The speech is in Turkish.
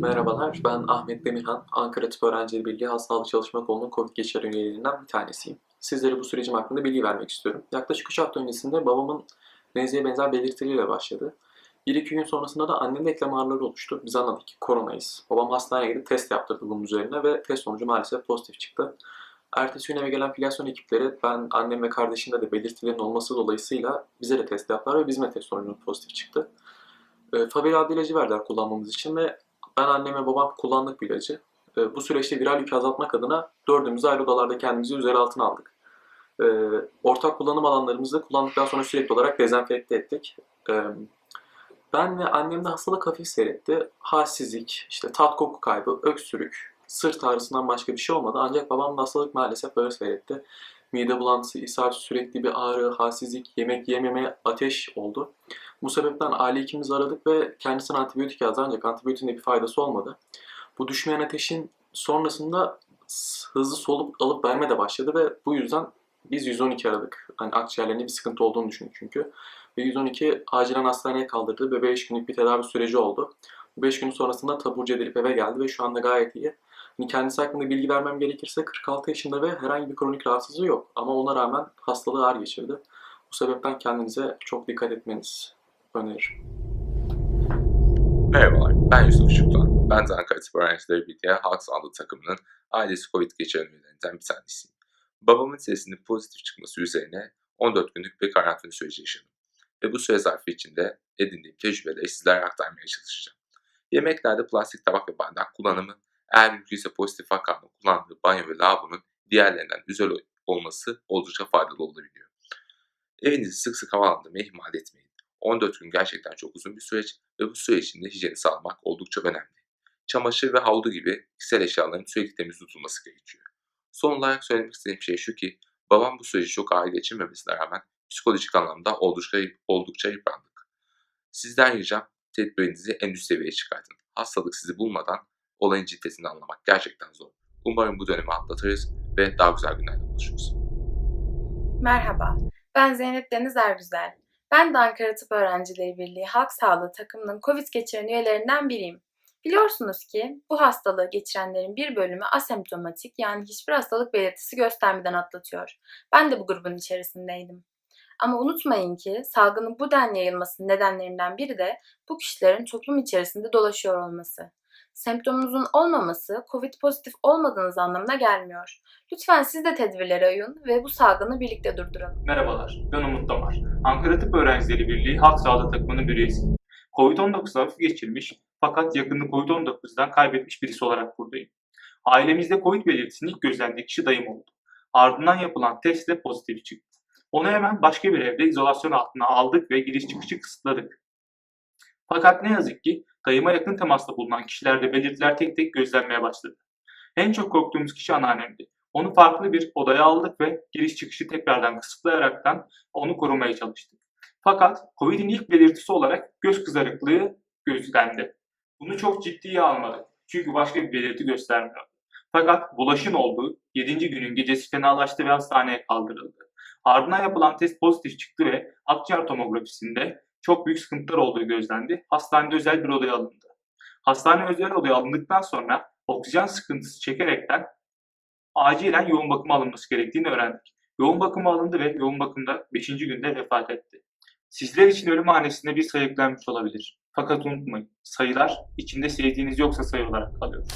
Merhabalar, ben Ahmet Demirhan, Ankara Tıp Öğrencileri Birliği Hastalık Çalışma Kolu'nun COVID geçiren üyelerinden bir tanesiyim. Sizlere bu sürecim hakkında bilgi vermek istiyorum. Yaklaşık 3 hafta öncesinde babamın nezleye benzer belirtileriyle başladı. 1-2 gün sonrasında da annemin eklem ağrıları oluştu. Biz anladık ki koronayız. Babam hastaneye gidip test yaptırdı bunun üzerine ve test sonucu maalesef pozitif çıktı. Ertesi gün eve gelen filyasyon ekipleri ben, annem ve kardeşimde de belirtilerin olması dolayısıyla bize de test yaptılar ve bizim de test sonucumuz pozitif çıktı. E, Faviral ilacı verdiler kullanmamız için ve ben annem ve babam kullandık bu ilacı. E, bu süreçte viral yükü azaltmak adına dördümüz ayrı odalarda kendimizi üzeri altına aldık. E, ortak kullanım alanlarımızı kullandıktan sonra sürekli olarak dezenfekte ettik. E, ben ve annem de hastalık hafif seyretti. Halsizlik, işte tat koku kaybı, öksürük, sırt ağrısından başka bir şey olmadı. Ancak babam da hastalık maalesef böyle seyretti. Mide bulantısı, ishal, sürekli bir ağrı, halsizlik, yemek yememe, ateş oldu. Bu sebepten aile hekimimizi aradık ve kendisine antibiyotik yazdı ancak antibiyotin de bir faydası olmadı. Bu düşmeyen ateşin sonrasında hızlı solup alıp verme de başladı ve bu yüzden biz 112 aradık. Hani akciğerlerinde bir sıkıntı olduğunu düşündük çünkü. Ve 112 acilen hastaneye kaldırdı ve 5 günlük bir tedavi süreci oldu. Bu 5 gün sonrasında taburcu edilip eve geldi ve şu anda gayet iyi. Hani kendisi hakkında bilgi vermem gerekirse 46 yaşında ve herhangi bir kronik rahatsızlığı yok. Ama ona rağmen hastalığı ağır geçirdi. Bu sebepten kendinize çok dikkat etmeniz öneririm. Merhabalar, ben Yusuf Şuklan. Ben de Ankara Tıp Öğrencileri Birliği Halk Sağlığı takımının ailesi COVID geçiren üyelerinden bir tanesiyim. Babamın testinin pozitif çıkması üzerine 14 günlük bir karantina süreci yaşadım. Ve bu süre zarfı içinde edindiğim tecrübeleri sizlere aktarmaya çalışacağım. Yemeklerde plastik tabak ve bardak kullanımı, eğer mümkünse pozitif vakanın kullandığı banyo ve lavabonun diğerlerinden özel olması oldukça faydalı olabiliyor. Evinizi sık sık havalandırmayı ihmal etmeyin. 14 gün gerçekten çok uzun bir süreç ve bu süre içinde hijyeni sağlamak oldukça önemli. Çamaşır ve havlu gibi kişisel eşyaların sürekli temiz tutulması gerekiyor. Son olarak söylemek istediğim şey şu ki babam bu süreci çok ağır geçirmemesine rağmen psikolojik anlamda oldukça, oldukça yıprandık. Sizden ricam tedbirinizi en üst seviyeye çıkartın. Hastalık sizi bulmadan olayın ciddiyetini anlamak gerçekten zor. Umarım bu dönemi atlatırız ve daha güzel günlerde buluşuruz. Merhaba, ben Zeynep Deniz Ergüzel. Ben de Ankara Tıp Öğrencileri Birliği Halk Sağlığı takımının COVID geçiren üyelerinden biriyim. Biliyorsunuz ki bu hastalığı geçirenlerin bir bölümü asemptomatik yani hiçbir hastalık belirtisi göstermeden atlatıyor. Ben de bu grubun içerisindeydim. Ama unutmayın ki salgının bu denli yayılmasının nedenlerinden biri de bu kişilerin toplum içerisinde dolaşıyor olması. Semptomunuzun olmaması COVID pozitif olmadığınız anlamına gelmiyor. Lütfen siz de tedbirlere uyun ve bu salgını birlikte durduralım. Merhabalar, ben Umut Damar. Ankara Tıp Öğrencileri Birliği Halk Sağlığı takımının bir üyesiyim. Covid-19 hafif geçirmiş fakat yakını Covid-19'dan kaybetmiş birisi olarak buradayım. Ailemizde Covid belirtisini ilk gözlendiği kişi dayım oldu. Ardından yapılan testle pozitif çıktı. Onu hemen başka bir evde izolasyon altına aldık ve giriş çıkışı kısıtladık. Fakat ne yazık ki dayıma yakın temasta bulunan kişilerde belirtiler tek tek gözlenmeye başladı. En çok korktuğumuz kişi anneannemdi. Onu farklı bir odaya aldık ve giriş çıkışı tekrardan kısıtlayaraktan onu korumaya çalıştık. Fakat Covid'in ilk belirtisi olarak göz kızarıklığı gözlendi. Bunu çok ciddiye almadık. Çünkü başka bir belirti göstermiyordu. Fakat bulaşın olduğu 7. günün gecesi fenalaştı ve hastaneye kaldırıldı. Ardından yapılan test pozitif çıktı ve akciğer tomografisinde çok büyük sıkıntılar olduğu gözlendi. Hastanede özel bir odaya alındı. Hastane özel odaya alındıktan sonra oksijen sıkıntısı çekerekten acilen yoğun bakıma alınması gerektiğini öğrendik. Yoğun bakıma alındı ve yoğun bakımda 5. günde vefat etti. Sizler için ölüm hanesinde bir sayı olabilir. Fakat unutmayın, sayılar içinde sevdiğiniz yoksa sayı olarak kalıyor.